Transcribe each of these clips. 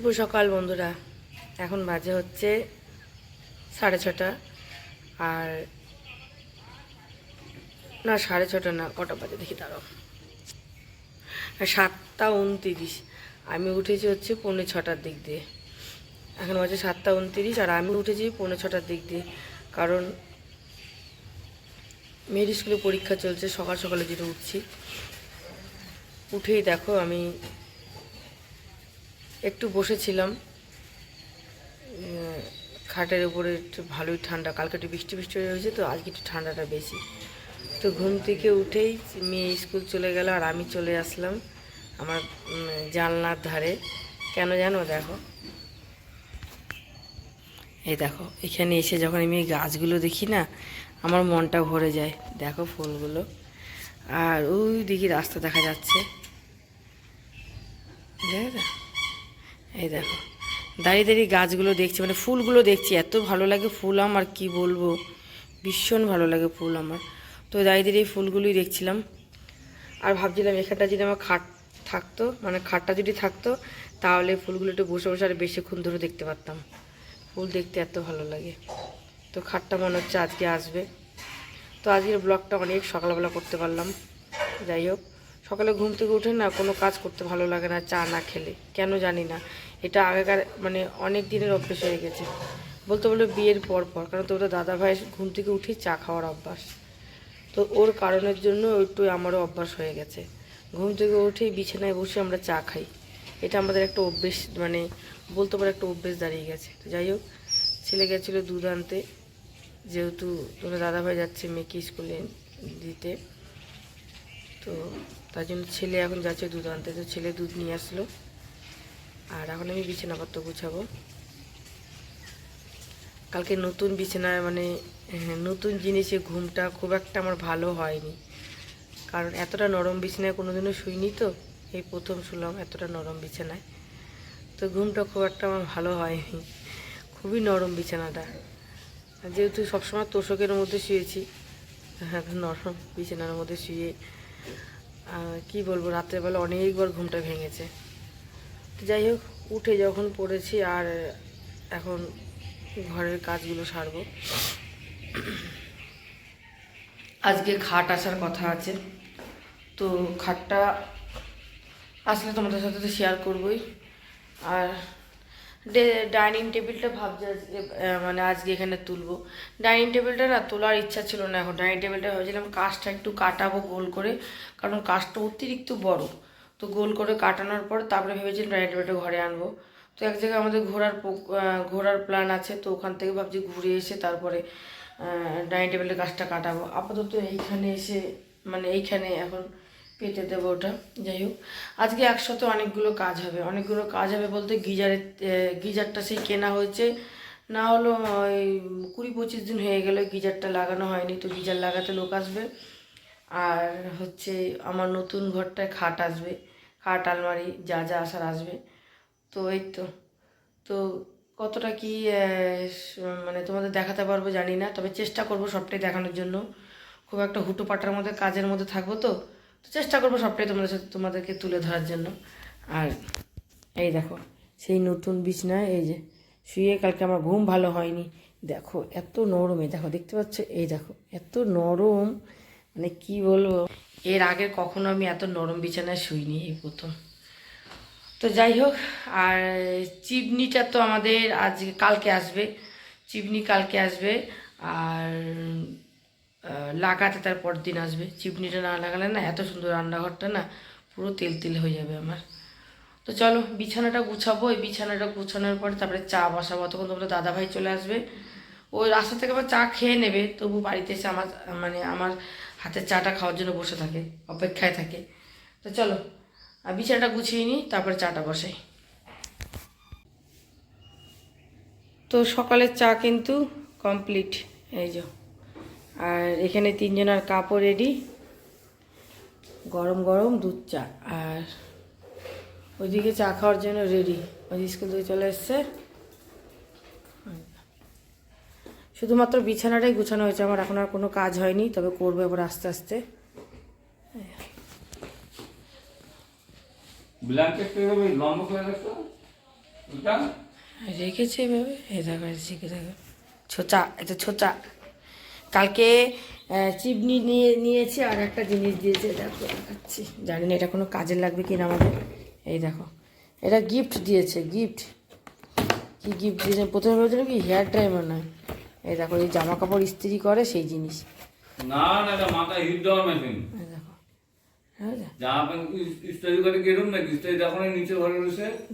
শুভ সকাল বন্ধুরা। এখন বাজে হচ্ছে সাড়ে ছটা। আর না, সাড়ে ছটা না, কটা বাজে? দেখি, দাঁড়াও। সাতটা উনতিরিশ। আমি উঠেছি হচ্ছে পৌনে ছটার দিক দিয়ে। এখন বাজে সাতটা উনতিরিশ, আর আমি উঠেছি পৌনে ছটার দিক দিয়ে। কারণ মেয়ের স্কুলে পরীক্ষা চলছে, সকাল সকালে যেটা উঠছি। উঠেই দেখো আমি একটু বসেছিলাম। খাটের উপরে একটু ভালোই ঠান্ডা। কালকে একটু বৃষ্টি বৃষ্টি হয়েছে তো, আজকে একটু ঠান্ডাটা বেশি। তো ঘুম থেকে উঠেই মেয়ে স্কুল চলে গেল আর আমি চলে আসলাম আমার জানলার ধারে। কেন জানো? দেখো। এই দেখো, এখানে এসে যখন আমি গাছগুলো দেখি না, আমার মনটা ভরে যায়। দেখো ফুলগুলো। আর ওই দিকে রাস্তা দেখা যাচ্ছে। দেখো এই দেখো, দাঁড়িয়ে দাঁড়িয়ে গাছগুলো দেখছি মানে ফুলগুলো দেখছি, এত ভালো লাগে ফুল আমার, কি বলব? ভীষণ ভালো লাগে ফুল আমার। তো দাঁড়িয়ে দাঁড়িয়ে ফুলগুলোই দেখছিলাম। আর ভাবছিলাম এখানটা যদি আমার খাট থাকতো মানে খাটটা যদি থাকতো, তাহলে ফুলগুলো একটু বসে বসে আর বেশিক্ষণ ধরে দেখতে পারতাম। ফুল দেখতে এত ভালো লাগে। তো খাটটা মনে হচ্ছে আজকে আসবে। তো আজকের ব্লগটা অনেক সকালবেলা করতে পারলাম। যাই হোক, সকালে ঘুম থেকে উঠে না কোনো কাজ করতে ভালো লাগে না, চা না খেলে। কেন জানি না। এটা আগেকার মানে অনেক দিনের অভ্যেস হয়ে গেছে। বলতে বলল বিয়ের পর পর, কারণ তো ওটা দাদা ভাই ঘুম থেকে উঠেই চা খাওয়ার অভ্যাস। তো ওর কারণের জন্য একটু আমারও অভ্যাস হয়ে গেছে। ঘুম থেকে উঠেই বিছানায় বসে আমরা চা খাই। এটা আমাদের একটা অভ্যেস মানে বলতে পারো একটা অভ্যেস দাঁড়িয়ে গেছে। তো যাই হোক, ছেলে গেছিল দুধ আনতে। যেহেতু তোরা দাদাভাই যাচ্ছে মেয়েকে স্কুলে দিতে, তো তার জন্য ছেলে এখন যাচ্ছে দুধ আনতে। তো ছেলে দুধ নিয়ে আসলো। আর এখন আমি বিছানাপত্র গুছাবো। কালকে নতুন বিছানায় মানে হ্যাঁ, নতুন জিনিসে ঘুমটা খুব একটা আমার ভালো হয়নি। কারণ এতটা নরম বিছানায় কোনোদিনও শুইনি তো এই প্রথম শুনলাম এতটা নরম বিছানায়। তো ঘুমটা খুব একটা আমার ভালো হয়নি। খুবই নরম বিছানাটা। যেহেতু সবসময় তোষকের মধ্যে শুয়েছি হ্যাঁ নরম বিছানার মধ্যে শুয়ে কি বলব রাত্রেবেলা অনেকবার ঘুমটা ভেঙেছে। যাই হোক, উঠে যখন পড়েছি আর এখন ঘরের কাজগুলো সারবো। আজকে খাট আসার কথা আছে। তো খাটটা আসলে তোমাদের সাথে তো শেয়ার করবোই। আর ডাইনিং টেবিলটা ভাবছি আজকে মানে আজকে এখানে তুলবো। ডাইনিং টেবিলটা না তোলার ইচ্ছা ছিল না এখন। ডাইনিং টেবিলটা ভাবছিলাম কাজটা একটু কাটাবো গোল করে, কারণ কাজটা অতিরিক্ত বড়। তো গোল করে কাটানোর পর তারপরে ভেবেছিলাম ডাইনিং টেবিলটা ঘরে আনব। তো এক জায়গায় আমাদের ঘোরার ঘোরার প্ল্যান আছে, তো ওখান থেকে ভাবছি ঘুরে এসে তারপরে ডাইনিং টেবিলের কাজটা কাটাবো। আপাতত এইখানে এসে মানে এইখানে এখন পেতে দেবো ওটা, যাই হোক। আজকে একসাথে অনেকগুলো কাজ হবে। অনেকগুলো কাজ হবে বলতে গিজারের গিজারটা সেই কেনা হয়েছে। না হলো ওই কুড়ি পঁচিশ দিন হয়ে গেল গিজারটা লাগানো হয়নি, তো গিজার লাগাতে লোক আসবে। আর হচ্ছে আমার নতুন ঘরটায় খাট আসবে। খাট, আলমারি, যা যা আসার আসবে। তো এই তো। তো কতটা কি মানে তোমাদের দেখাতে পারব জানি না, তবে চেষ্টা করব সবটাই দেখানোর জন্য। খুব একটা হুটোপাটার মধ্যে কাজের মধ্যে থাকব তো। তো চেষ্টা করব সবটাই তোমাদের সাথে, তোমাদেরকে তুলে ধরার জন্য। আর এই দেখো, সেই নতুন বিছনায় এই যে শুয়ে কালকে আমার ঘুম ভালো হয়নি। দেখো, এত নরম এই দেখো, দেখতে পাচ্ছ? এই দেখো, এত নরম মানে কি বলব? এর আগে কখনো আমি এত নরম বিছানায় শুইনি এই প্রথম। তো যাই হোক, আর চিবনিটা তো আমাদের আজ কালকে আসবে, চিবনি কালকে আসবে, আর লাগাতে তার দিন আসবে। চিবনিটা না লাগালে না এত সুন্দর রান্নাঘরটা না পুরো তেল তেল হয়ে যাবে আমার। তো চলো, বিছানাটা গুছাবো। এই বিছানাটা গুছানোর পরে তারপরে চা বসাবো। তখন তোমরা দাদাভাই চলে আসবে। ওই রাস্তা থেকে আবার চা খেয়ে নেবে, তবু বাড়িতে এসে আমার মানে আমার হাতে চাটা খাওয়ার জন্য বসে থাকে, অপেক্ষায় থাকে। তো চলো, আর বিছানাটা গুছিয়ে নিই, তারপরে চাটা বসাই। তো সকালের চা কিন্তু কমপ্লিট, এই যে। আর এখানে তিনজনের কাপড় রেডি। গরম গরম দুধ চা, আর ওইদিকে চা খাওয়ার জন্য রেডি। ওই স্কুল থেকে চলে এসছে। শুধুমাত্র বিছানাটাই গুছানো হয়েছে আমার এখন আর কোনো কাজ হয়নি তবে করব এবার আস্তে আস্তে। রেখেছে এভাবে? এ দেখো শিখে দেখো ছোচা এটা ছোচা। কালকে চিবনি নিয়ে নিয়েছি আর একটা জিনিস দিয়েছে দেখো দেখাচ্ছি। জানি না এটা কোনো কাজে লাগবে কিনা আমাদের। এই দেখো এটা গিফট দিয়েছে গিফট। কি গিফট দিয়েছে? প্রথমে ভেবেছিলাম কি হেয়ার ড্রাইভার নয়। এই দেখো এই জামা কাপড় ইস্ত্রি করে সেই জিনিস। না না এটা মাথায় হিট দেওয়ার মেশিন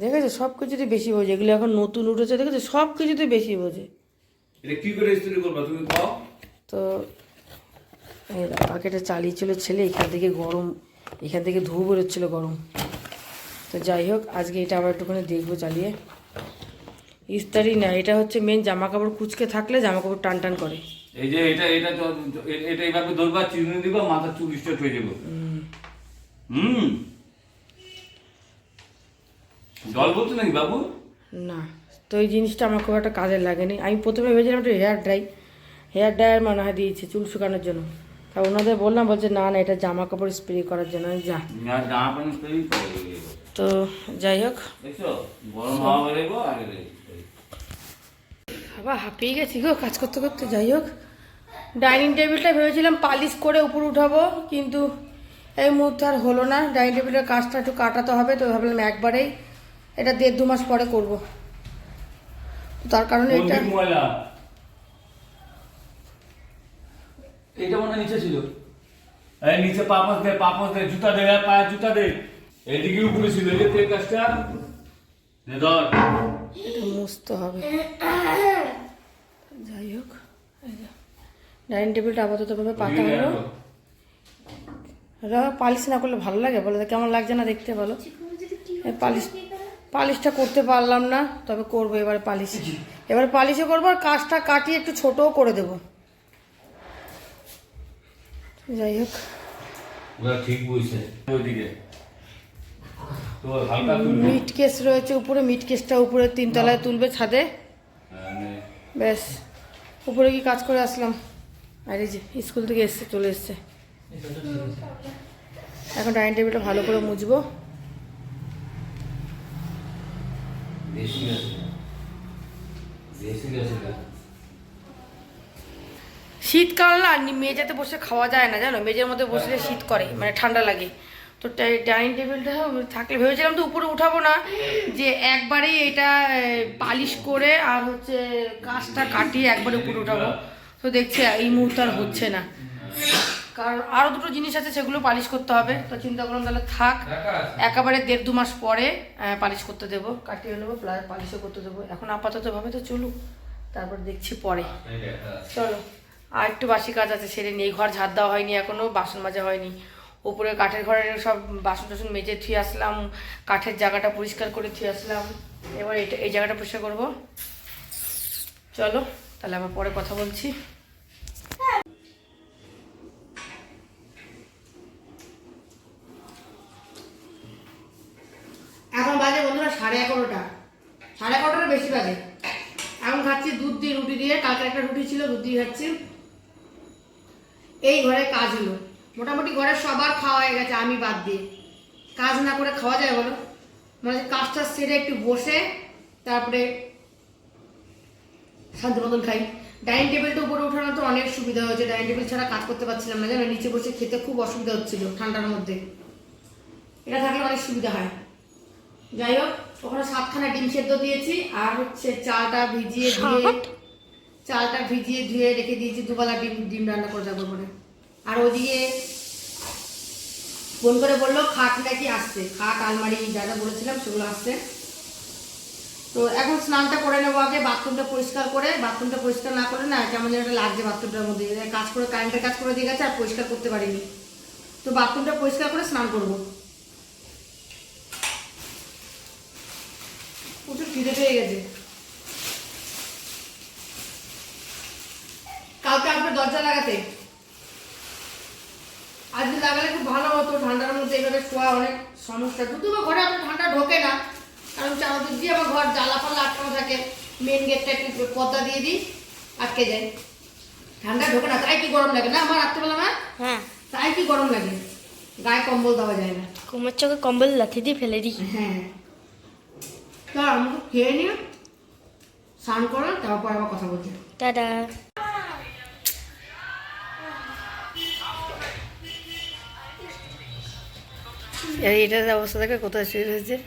দেখেছ? সব কিছুতে বেশি বোঝে। এগুলো এখন নতুন উঠেছে দেখেছ? সব কিছুতে বেশি বোঝে। কি করে ইস্তারি করবা তুমি তো এই চালিয়েছিল ছেলে এখান থেকে গরম এখান থেকে ধুয়ে বেরোচ্ছিল গরম। তো যাই হোক আজকে এটা আবার একটুখানি দেখব চালিয়ে। ইস্তারি না এটা হচ্ছে মেন জামা কাপড় কুচকে থাকলে জামা কাপড় টান টান করে। এই যে এটা এটা এটা এইভাবে ধরবা চিরুনি দিবা মাথা চুল স্ট্রেট হয়ে যাবে হুম। জল বলছো নাকি বাবু? না তো এই জিনিসটা আমার খুব একটা কাজে লাগেনি। আমি প্রথমে ভেবেছিলাম একটু হেয়ার ড্রাই হেয়ার ড্রায়ার মনে হয় দিয়েছে চুল শুকানোর জন্য। তা ওনাদের বললাম বলছে না না এটা জামা কাপড় স্প্রে করার জন্য আমি যা। না জামা ইস্তারি করে তো যাই হোক। আবার হাঁপিয়ে গেছি গো কাজ করতে করতে যাই হোক। ডাইনিং টেবিলটা ভেবেছিলাম পালিশ করে উপর উঠাবো কিন্তু এই মুহূর্তে আর হলো না। ডাইনিং টেবিলের কাজটা একটু কাটাতে হবে তো ভাবলাম একবারেই এটা দেড় দু মাস পরে করব। তার কারণে এটা এইটা মনে নিচে ছিল। এই নিচে পাপস দে পাপস দে জুতা দে আর পায়ে জুতা দে। এইদিকে উপরে ছিল এই তেল কাজটা? নে ধর এটা মুছতে হবে। যাই হোক ডাইনিং টেবিলটা আপাতত ভাবে পাতা হলো। পালিশ না করলে ভালো লাগে? বলো কেমন লাগছে না দেখতে বলো? পালিশ পালিশটা করতে পারলাম না তবে করব এবারে পালিশ। এবারে পালিশে করব আর কাজটা কাটিয়ে একটু ছোটও করে দেবো। যাই হোক। ঠিক বুঝছে ওইদিকে। মিট কেস রয়েছে উপরে মিট কেসটা উপরে তিনতলায় তুলবে ছাদে। হ্যাঁ, ব্যাস। উপরে কি কাজ করে আসলাম? আর এই যে স্কুল থেকে এসছে চলে এসছে। এখন ডাইনিং টেবিলটা ভালো করে মুছবো। শীতকাল না মেঝেতে বসে খাওয়া যায় না জানো? মেঝের মধ্যে বসলে শীত করে মানে ঠান্ডা লাগে। তো ডাইনিং টেবিলটা থাকলে ভেবেছিলাম তো উপরে উঠাবো না, যে একবারেই এটা পালিশ করে আর হচ্ছে কাজটা কাটিয়ে একবারে উপরে উঠাবো। তো দেখছি এই মুহূর্তে আর হচ্ছে না। কারণ আরও দুটো জিনিস আছে, সেগুলো পালিশ করতে হবে। তো চিন্তা করলাম তাহলে থাক, একেবারে দেড় দু মাস পরে পালিশ করতে দেবো। কাটিয়ে নেব পালিশও করতে দেবো। এখন আপাতত ভাবে তো চলুক, তারপর দেখছি পরে। চলো, আর একটু বাসি কাজ আছে, সেরে নিয়ে ঘর ঝাড় দেওয়া হয়নি এখনও, বাসন মাজা হয়নি। উপরে কাঠের ঘরের সব বাসন টাসন মেজে থুয়ে আসলাম, কাঠের জায়গাটা পরিষ্কার করে থুয়ে আসলাম। এবার এটা, এই জায়গাটা পরিষ্কার করব। চলো, তাহলে আবার পরে কথা বলছি। এখন বাজে বন্ধুরা সাড়ে এগারোটা। সাড়ে এগারোটার বেশি বাজে। এখন খাচ্ছি দুধ দিয়ে রুটি দিয়ে, কালকে একটা রুটি ছিল, দুধ দিয়ে খাচ্ছি। এই ঘরে কাজ হলো। মোটামুটি ঘরের সবার খাওয়া হয়ে গেছে আমি বাদ দিয়ে। কাজ না করে খাওয়া যায় বলো? মানে কাজটা সেরে একটু বসে তারপরে শান্তি মতন খাই। ডাইনিং টেবিলটা উপরে উঠানো তো অনেক সুবিধা হয়েছে। ডাইনিং টেবিল ছাড়া কাজ করতে পারছিলাম না জানো? নিচে বসে খেতে খুব অসুবিধা হচ্ছিল ঠান্ডার মধ্যে। এটা থাকলে অনেক সুবিধা হয়। যাই হোক ওখানে সাতখানা ডিম সেদ্ধ দিয়েছি আর হচ্ছে চালটা ভিজিয়ে ধুয়ে চালটা ভিজিয়ে ধুয়ে রেখে দিয়েছি দুবেলা ডিম ডিম রান্না করে যাব করে আর ওদিকে ফোন করে বলল, খাট নাকি আসছে। খাট, আলমারি, যা যা বলেছিলাম সেগুলো আসছে। তো এখন স্নানটা করে নেব আগে, বাথরুমটা পরিষ্কার করে। বাথরুমটা পরিষ্কার না করে না কেমন যেন একটা লাগছে বাথরুমটার মধ্যে। কাজ করে, কারেন্টের কাজ করে দিয়ে গেছে আর পরিষ্কার করতে পারিনি। তো বাথরুমটা পরিষ্কার করে স্নান করব। প্রচুর খিদে পেয়ে গেছে। কালকে আপনার দরজা লাগাতে। আজকে লাগালে খুব ভালো হতো ঠান্ডার মধ্যে এভাবে শোয়া অনেক সমস্যা। যদিও বা ঘরে আপনার ঠান্ডা ঢোকে না কারণ চারদিক দিয়ে আমার ঘর জ্বালা ফাল্লা আটকানো থাকে। মেন গেটটা একটু পর্দা দিয়ে দিই আটকে যায়। ঠান্ডা ঢোকে না তাই কি গরম লাগে না আমার রাত্রেবেলা না? হ্যাঁ। তাই কি গরম লাগে? গায়ে কম্বল দেওয়া যায় না। কুমার চোখে কম্বল লাথি দিয়ে ফেলে দিই। হ্যাঁ। তো তো আমি খেয়ে নিয়ে স্নান করে তারপর আবার কথা বলছি। টাটা। এটার অবস্থা দেখে কোথায় শুয়ে রয়েছে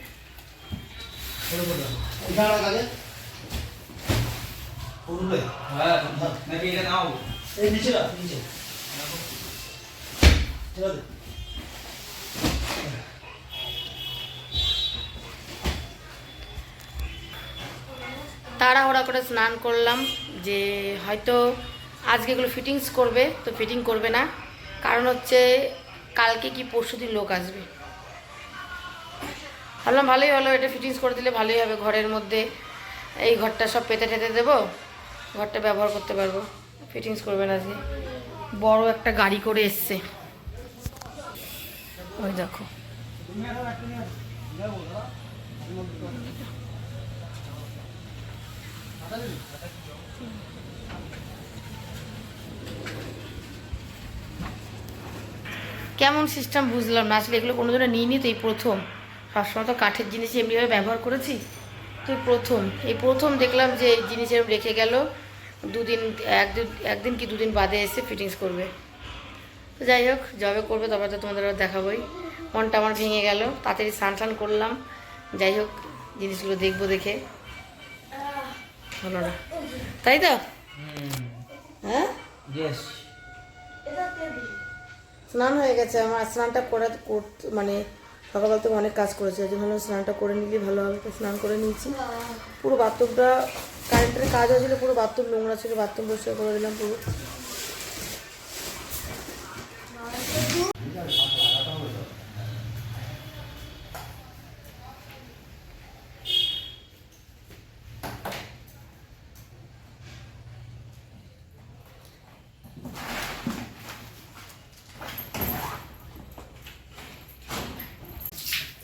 হ্যাঁ আছে। তাড়াহুড়া করে স্নান করলাম যে হয়তো আজকে এগুলো ফিটিংস করবে তো ফিটিং করবে না। কারণ হচ্ছে কালকে কি পরশু দিন লোক আসবে। ভাবলাম ভালোই হলো, এটা ফিটিংস করে দিলে ভালোই হবে, ঘরের মধ্যে এই ঘরটা সব পেতে টেতে দেবো, ঘরটা ব্যবহার করতে পারব ফিটিংস করবে না আজকে বড় একটা গাড়ি করে এসছে। ওই দেখো। কেমন সিস্টেম বুঝলাম না, আসলে এগুলো কোনো জন্য নিইনি তো এই প্রথম। সবসময় তো কাঠের জিনিস এমনিভাবে ব্যবহার করেছি। তো প্রথম এই প্রথম দেখলাম যে এই জিনিস এরকম রেখে গেল দুদিন একদিন একদিন কি দুদিন বাদে এসে ফিটিংস করবে। তো যাই হোক জবে করবে তবে তো তোমাদের আবার দেখাবোই। মনটা আমার ভেঙে গেল তাড়াতাড়ি স্নান টান করলাম। যাই হোক জিনিসগুলো দেখব দেখে। হলো না। তাই তো? হ্যাঁ? ইয়েস স্নান হয়ে গেছে আমার স্নানটা করা করতে মানে সকালবেলা তো অনেক কাজ করেছে, ওই জন্য স্নানটা করে নিলে, ভালো হবে, তো স্নান করে নিয়েছি। পুরো বাথরুমটা কারেন্টের কাজ হয়েছিল, পুরো বাথরুম নোংরা ছিল, বাথরুম পরিষ্কার করে দিলাম পুরো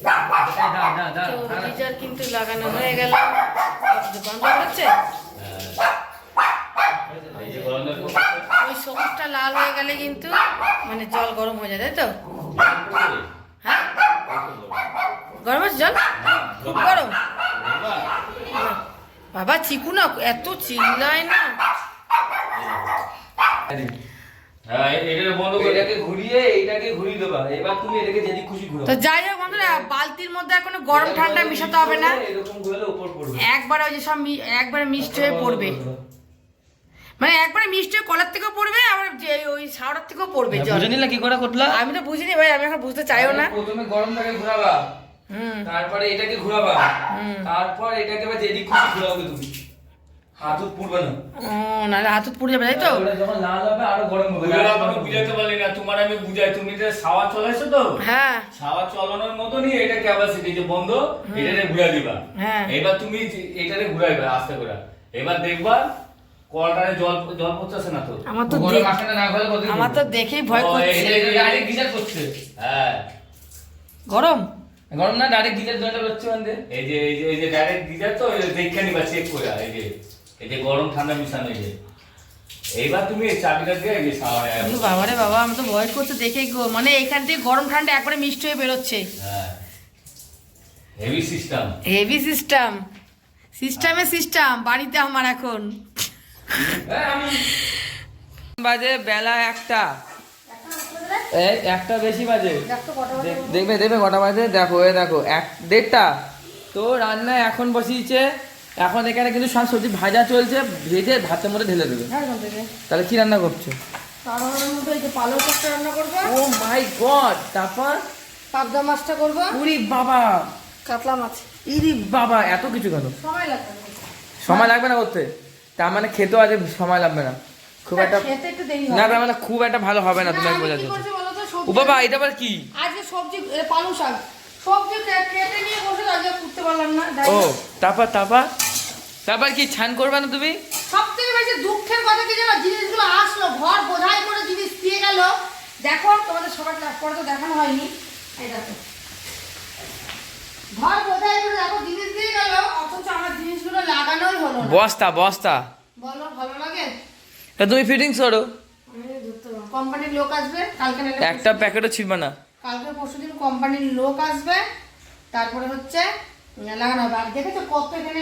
দা দা দা তো গিজার কিন্তু লাগানো হয়ে গেল। বন্ধ হচ্ছে ওই সবুজটা লাল হয়ে গেলে কিন্তু মানে জল গরম হয়ে যায় তাই তো? হ্যাঁ? গরম হচ্ছে জল? খুব গরম। বাবা চিকু না এত চিল্লায় না। বালতির মধ্যে আর কোনো গরম ঠান্ডা মিশাতে হবে না। এরকম ঘুরালে উপর পড়বে। একবারে ওই যে সব একবারে মিষ্টি হয়ে পড়বে। মানে একবারে মিষ্টি হয়ে কলার থেকেও পড়বে আবার যে ওই শাওয়ার থেকেও পড়বে জল। বুঝে নিলে কি করে করলা আমি তো বুঝিনি ভাই আমি এখন বুঝতে চাইও না। প্রথমে গরমটাকে ঘুরাবা। হুম। তারপরে এটাকে ঘুরাবা। তারপর এটাকে এবার যেদিক খুশি ঘুরাবে তুমি। হাত উত পুড়বে না। ও নাহলে হাত পুড়ে যাবে তাই তো? যখন লাল হবে আরও গরম হবে। আপনাকে বুঝাতে পারলি না তোমার আমি বুঝাই। তুমি যে সাওয়া চলাইছো তো? হ্যাঁ। সাওয়া চলানোর মতনই এটা ক্যাপাসিটি যে বন্ধ এটারে ঘুরা দিবা। হ্যাঁ। এবার তুমি যে- এটারে ঘুরাইবা আস্তে করে। এবার দেখবা কলটারে জল জল পড়তেছে না তো? আমার তো আমার তো দেখেই ভয় করছে। ডাইরেক্ট গিজার করছে। হ্যাঁ। গরম? গরম না ডাইরেক্ট গিজার জলটা হচ্ছে মানে এই যে এই যে এই যে ডাইরেক্ট গিজার তো দেখে নিবা চেক করে এই যে। যে গরম ঠান্ডা মিশানো যে। এইবার তুমি এই চাবিটা দিয়ে এই যে সাওয়ারে কিন্তু বাবারে বাবা আমি তো ভয় করছে দেখে গো। মানে এখান থেকে গরম ঠান্ডা একবারে মিষ্টি হয়ে বেরোচ্ছে। হ্যাঁ। হেভি সিস্টেম হেভি সিস্টেম সিস্টেমে সিস্টেম বাড়িতে আমার এখন। বাজে বেলা একটা। এই একটা বেশি বাজে। দেখবে দেখবে কটা বাজে? দেখো এ দেখো এক দেড়টা। তো রান্না এখন বসিয়েছে এখন এখানে কিন্তু সব সবজি ভাজা চলছে ভেজে ভাতের মধ্যে ঢেলে দেবে। তাহলে কি রান্না করছ? তারপরের মধ্যে এই যে পালং শাকটা রান্না করব। ও মাই গড তারপর? পাবদা মাছটা করব। উরি বাবা। কাতলা মাছ। ইরি বাবা এত কিছু কেন? সময় লাগবে না। সময় লাগবে না করতে? তার মানে খেতেও আজ সময় লাগবে না। খুব একটা না তার মানে খুব একটা ভালো হবে না তুমি ও বাবা এটা আবার কি? আজকে সবজি পালং শাক। সবজি কেটে নিয়ে বসে আজকে করতে পারলাম না ও তারপর তারপর? তারপর কি ছান করবে না তুমি? সবথেকে বেশি দুঃখের কথা কি জানো? জিনিসগুলো আসলো ঘর বোঝাই করে জিনিস দিয়ে গেল। দেখো তোমাদের সবার পরে তো দেখানো হয়নি। এই দেখো। ঘর বোঝাই করে দেখো জিনিস দিয়ে গেল অথচ আমার জিনিসগুলো লাগানোই হলো না। বস্তা বস্তা। বলো ভালো লাগে? তা তুমি ফিটিংস করো কোম্পানির লোক আসবে কালকে একটা প্যাকেটও ছিড়বে না। কালকে পরশু দিন কোম্পানির লোক আসবে তারপরে হচ্ছে লাগানো হবে আর দেখেছ কত এখানে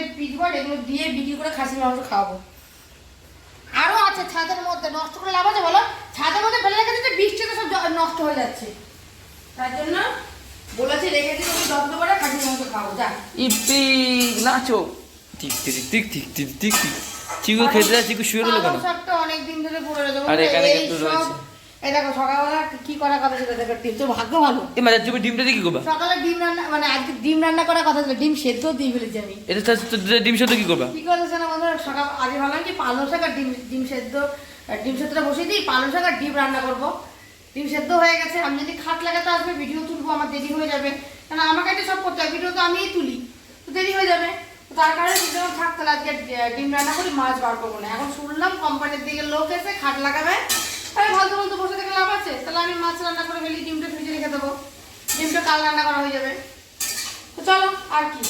এগুলো দিয়ে বিক্রি করে খাসি মাংস খাওয়াবো। আরও আছে ছাদের মধ্যে নষ্ট করে লাভ আছে বলো? ছাদের মধ্যে ফেলে রেখে দিতে বৃষ্টিতে সব নষ্ট হয়ে যাচ্ছে। তার জন্য বলেছি রেখে দিতে তুমি যত্ন করে খাসি মাংস খাও যা। ইপি নাচো। ঠিক ঠিক ঠিক ঠিক ঠিক ঠিক ঠিক চিকু খেতে চিকু শুয়ে রইল কেন? অনেক দিন ধরে পড়ে রয়েছে। আর এখানে কিন্তু রয়েছে। এই দেখো সকালবেলা কি করার কথা ছিল দেখো ডিম তো ভাগ্য ভালো। এই মাঝে তুমি ডিমটা দিয়ে কি করবা? সকালে ডিম রান্না মানে আজকে ডিম রান্না করার কথা ছিল ডিম সেদ্ধ দিয়ে ফেলেছি আমি। এটা ডিম সাথে কি করবা? কি না বন্ধুরা সকাল ভাবলাম কি পালং শাক আর ডিম ডিম সেদ্ধ ডিম সেদ্ধটা বসিয়ে দিই পালং শাক আর ডিম রান্না করব। ডিম সেদ্ধ হয়ে গেছে আমি যদি খাট লাগাতে আসবে ভিডিও তুলবো আমার দেরি হয়ে যাবে। কারণ আমার কাছে সব করতে হয় ভিডিও তো আমিই তুলি তো দেরি হয়ে যাবে। তার কারণে ভিডিও থাক তাহলে আজকে ডিম রান্না করি মাছ বার করব না। এখন শুনলাম কোম্পানির দিকে লোক এসে খাট লাগাবে আরে ফালতু ফালতু বসে থেকে লাভ আছে? তাহলে আমি মাছ রান্না করে ফেলি ডিমটা ফ্রিজে রেখে দেবো। ডিমটা কাল রান্না করা হয়ে যাবে। তো চলো আর কি?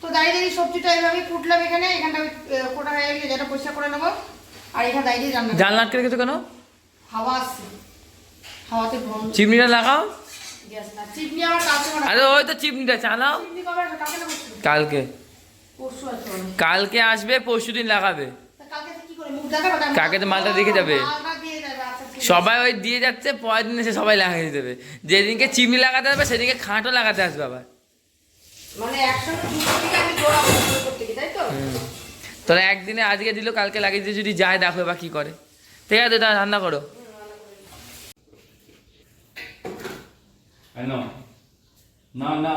তো দাঁড়িয়ে দাঁড়িয়ে সবজিটা এইভাবে কুটলাম এখানে এখানটা কোটা হয়ে গেলে যেটা পরিষ্কার করে নেব। আর এখানে দাঁড়িয়ে রান্না। জানলা আটকে রেখেছো কেন? হাওয়া আসছে। হাওয়াতে বন্ধ চিমনিটা লাগাও। আমার কাছে আরে ওই তো চিমনিটা চালাও? কালকে কালকে। আসবে। পরশু দিন লাগাবে। তা কালকে তো কি করে? মুখ দেখাবে? না? কালকে তো মালটা দেখে যাবে। মালটা দিয়ে যাবে, আচ্ছা, ঠিক আছে। সবাই ওই দিয়ে যাচ্ছে পরের দিন এসে সবাই লাগিয়ে দেবে। যেদিনকে চিমনি লাগাতে হবে সেদিনকে খাঁটও লাগাতে আসবে আবার। মানে? তাহলে একদিনে আজকে দিল কালকে লাগিয়ে দিয়ে যদি যায় দেখো বা কি করে। ঠিক আছে তা রান্না করো। না না।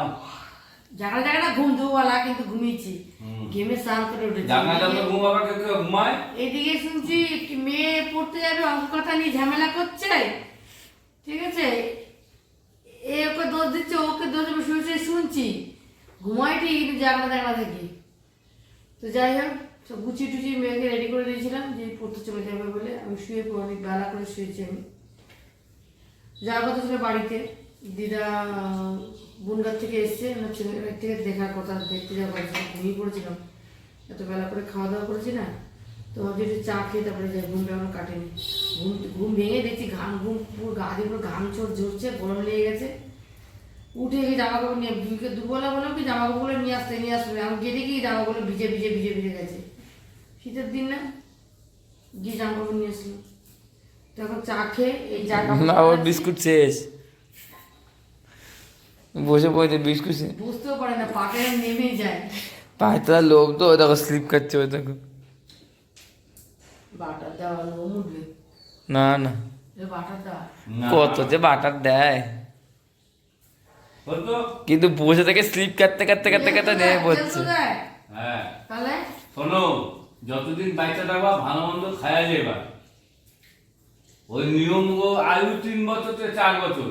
জায়গা জায়গাটা ঘুম দুবেলা কিন্তু ঘুমিয়েছি। গেমে স্নান করে উঠেছি। ঘুমাবার কেউ কেউ ঘুমায়? এদিকে শুনছি কি মেয়ে পড়তে যাবে অঙ্ক কথা নিয়ে ঝামেলা করছে। ঠিক আছে? এ ওকে দোষ দিচ্ছে ওকে দোষ দেবে শুয়ে শুনছি। ঘুমাই ঠিক কিন্তু জাগনা জাগনা থাকি। তো যাই হোক সব গুছিয়ে টুচিয়ে মেয়েকে রেডি করে দিয়েছিলাম যে পড়তে চলে যাবে বলে। আমি শুয়ে পড়ি, অনেক বেলা করে শুয়েছি আমি। যাওয়ার কথা ছিল বাড়িতে। দিদা বুনগার থেকে এসছে আমার ছেলের থেকে দেখার কথা দেখতে যাওয়ার কথা ঘুমিয়ে পড়েছিলাম। এত বেলা করে খাওয়া দাওয়া করেছি না তো ভাবছি একটু চা খেয়ে তারপরে যাই ঘুমটা আমার কাটেনি। ঘুম ঘুম ভেঙে দেখছি ঘাম ঘুম পুরো গা দিয়ে পুরো ঘাম ছোট ঝরছে গরম লেগে গেছে। উঠে গিয়ে জামা কাপড় নিয়ে দুকে দুবেলা বললাম কি জামা কাপড়গুলো নিয়ে আসতে নিয়ে আসবে আমি গেলে গিয়ে দেখি জামা কাপড় ভিজে ভিজে ভিজে ভিজে গেছে। শীতের দিন না গিয়ে জামা কাপড় নিয়ে আসলাম। তখন চা খেয়ে এই চা কাপড় বিস্কুট শেষ বসে পড়েছে বিস্কুট বুঝতেও পারে না পাকে নেমে যায়। পায়ে তো লোক তো ওই দেখো স্লিপ খাচ্ছে ওই দেখো। বাটার দেওয়া না না। কত যে বাটার দেয়। কিন্তু বসে থেকে স্লিপ কাটতে কাটতে কাটতে কাটতে নেমে পড়ছে। হ্যাঁ। তাহলে? শোনো যতদিন বাইচা থাকবা ভালো মন্দ খায়া যাবা ওই নিয়ম গো আয়ু তিন বছর থেকে চার বছর।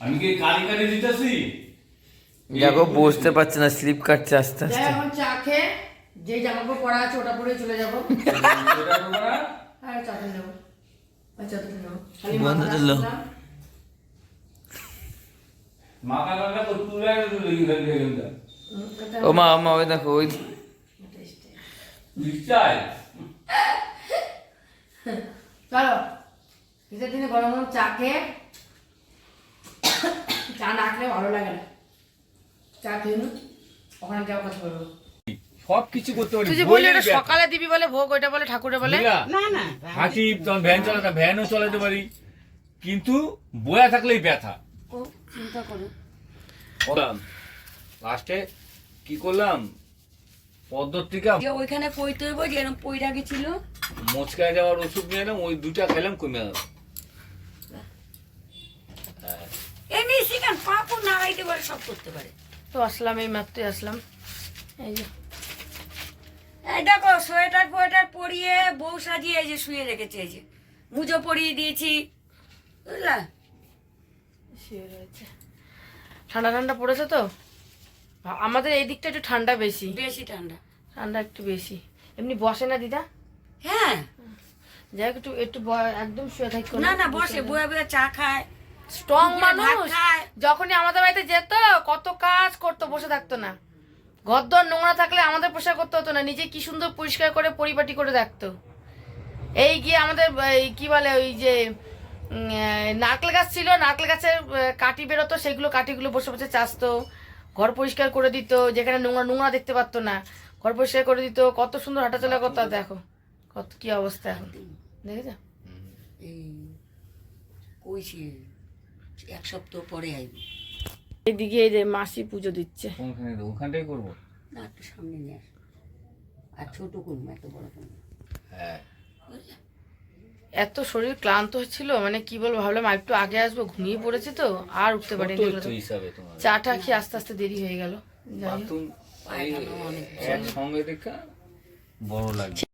আমি কি কারি কারি দিতেছি? দেখো বসতে পারছে না স্লিপ কাটছে আস্তে আস্তে। এখন চা খেয়ে যে জামা কাপড় পরা আছে ওটা পরে চলে যাব? আর চাতে নেব। আর খালি বন্ধ দিল। রাখলাম। মাথা তো তুলে তুলে গেলে গেলে হুম, এটা ও মা মা ওই দেখো ওই নিশ্চয়। চলো শীতের দিনে গরম গরম চা খেয়ে চা না খেলে ভালো লাগে না। চা খেয়ে নি ওখানে যাওয়ার কথা বলব। সব কিছু করতে পারি তুই যে বললি সকালে দিবি বলে ভোগ ওইটা বলে ঠাকুরে বলে? না না হাঁটি তখন ভ্যান চালাতে ভ্যানও চালাতে পারি। কিন্তু বয়া থাকলেই ব্যথা। ও চিন্তা করো। করলাম লাস্টে কি করলাম? পদ্ধতিকা যে ওইখানে পইতে হইব যেরকম পইরা গেছিল। মোচকায় যাওয়ার ওষুধ নিয়ে এলাম ওই দুটা খেলাম কমে গেল। সেখান পাপও নাড়াইতে পারে সব করতে পারে। তো আসলাম এই মাত্রই আসলাম। এই যে। এই দেখো সোয়েটার ফোয়েটার পরিয়ে বউ সাজিয়ে এই যে শুয়ে রেখেছে এই যে। মুজো পরিয়ে দিয়েছি বুঝলা? শুয়ে রয়েছে। ঠান্ডা ঠান্ডা পড়েছে তো? আমাদের এই দিকটা একটু ঠান্ডা বেশি। বেশি ঠান্ডা। ঠান্ডা একটু বেশি। এমনি বসে না দিদা? হ্যাঁ। যাই একটু একটু একদম শুয়ে থাকি। না না বসে বয়ে বয়ে চা খায়। স্ট্রং মানুষ। যখনই আমাদের বাড়িতে যেত কত কাজ করতো বসে থাকতো না। ঘরদর নোংরা থাকলে আমাদের পোশাক করতে হতো না নিজে কি সুন্দর পরিষ্কার করে পরিপাটি করে রাখতো। এই গিয়ে আমাদের এই কি বলে ওই যে নারকেল গাছ ছিল নারকেল গাছের কাঠি বেরোতো সেগুলো কাঠিগুলো বসে বসে চাষতো ঘর পরিষ্কার করে দিত যেখানে নোংরা নোংরা দেখতে পারতো না ঘর পরিষ্কার করে দিত কত সুন্দর হাঁটাচলা করতো দেখো কত কি অবস্থা এখন দেখেছ? এই কইছি এক সপ্তাহ পরে আইব। এদিকে এই যে মাসি পুজো দিচ্ছে। কোনখানে দেবো? ওখানটাই করব? না একটু সামনে নিয়ে আস। আর ছোট করব এত বড় করব হ্যাঁ। এত শরীর ক্লান্ত হচ্ছিল মানে কি বলব ভাবলাম আর একটু আগে আসব ঘুমিয়ে পড়েছে তো আর উঠতে পারিনি। ছোট এগুলো তো তো। হিসাবে তোমার? চা টা খেয়ে আস্তে আস্তে দেরি হয়ে গেল। একসঙ্গে দেখা বড় লাগছে